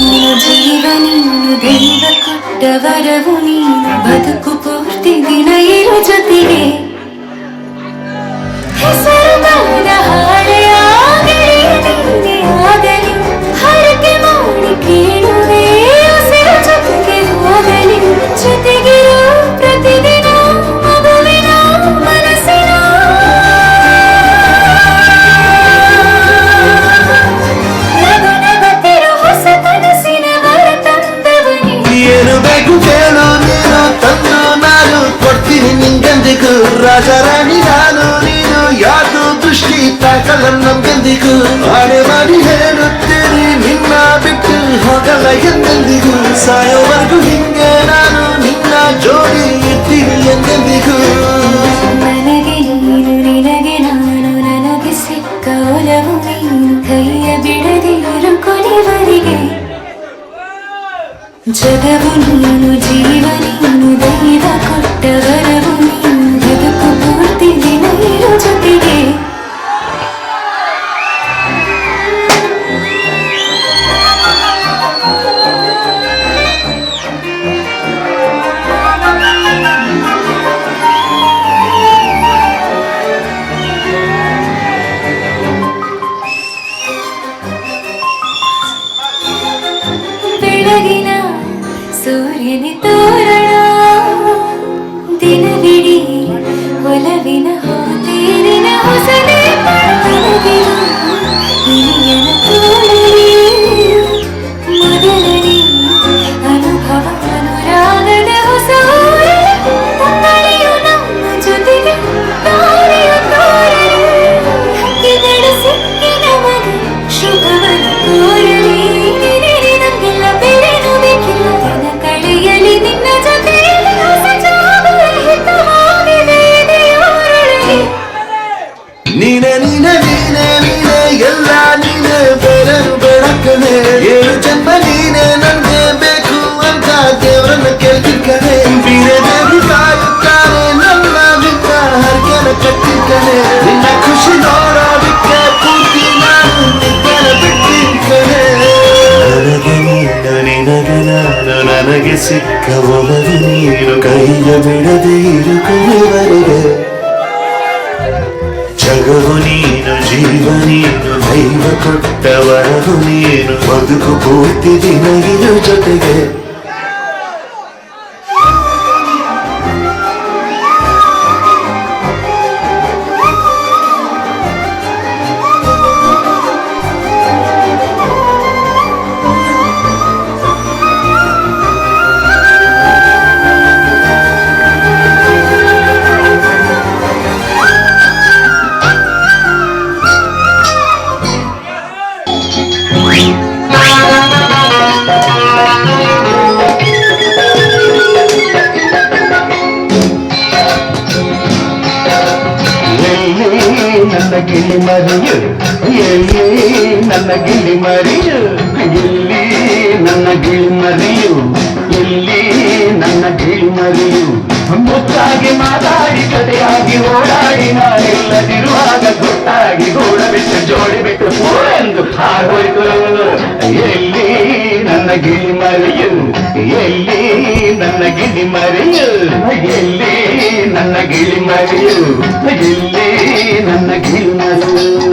ನೀನು ಜೀವ ನೀನು ದೈವ ಕೊಟ್ಟ ವರವು ನೀನು ಬದುಕು ಪೂರ್ತಿ ದಿನ ಇರು ಜೊತೆಗೆ ನಿಂಗೆಂದಿಗೂ ರಾಜರಾಣಿ ನಾನು ನೀನು ಯಾರ್ದು ದೃಷ್ಟಿ ತಾಕಲ್ಲ ನಮ್ಗೆಂದಿಗೂ ಹಾಡೆ ಮಾಡಿ ಹೇಳುತ್ತೀನಿ ನಿನ್ನ ಬಿಟ್ಟು ಹೋಗಲ್ಲ ಎಂದೆಂದಿಗೂ. ಸಾಯೋವರೆಗೂ ಹಿಂಗೆ ನಾನು ನಿನ್ನ ಜೋಡಿ ಇರ್ತೀನಿ ಎಂದೆಂದಿಗೂ. ಕೈಯ ಬಿಡದಿರು ಕೊನೆವರೆಗೆ ಜಗವು ನೀನು, ಜೀವ ನೀನು, ದೈವ ಕೊಟ್ಟ ಸಿಕ್ಕ ಒಲವು ನೀನು ಕೈಯ ಬಿಡದೆ ಇರು ಕೊನೆವರೆಗೆ ಜಗವು ನೀನು, ಜೀವ ನೀನು, ದೈವ ಕೊಟ್ಟ ವರವು ನೀನು, ಬದುಕು ಪೂರ್ತಿ ದಿನ ಇರು ಜೊತೆಗೆ. ಗಿಳಿ ಮರಿಯು ಎಲ್ಲಿ ನನ್ನ ಗಿಳಿ ಮರಿಯು ಎಲ್ಲಿ ನನ್ನ ಗಿಳಿ ಮರಿಯು ಎಲ್ಲಿ ನನ್ನ ಗಿಳಿ ಮರಿಯು ಮುತ್ತಾಗಿ ಮಾತಾಡಿ ಕಥೆಯಾಗಿ ಓಡಾಡಿ ನಾನಿಲ್ಲದಿರುವಾಗ ಗೊತ್ತಾಗಿ ಗೋಡ ಬಿಟ್ಟು ಜೋಡಿ ಬಿಟ್ಟು ಎಂದು ಹಾಡೋಯ್ತು ಎಲ್ಲಿ ನನ್ನ ಗಿಳಿ ಮರಿಯು ಎಲ್ಲಿ ನನ್ನ ಗಿಳಿ ಮರಿಯು ಎಲ್ಲಿ ನನ್ನ ಗಿಳಿಮರಿಯು ಗಿಲ್ಲಿ ನನ್ನ ಗಿಳಿಮರು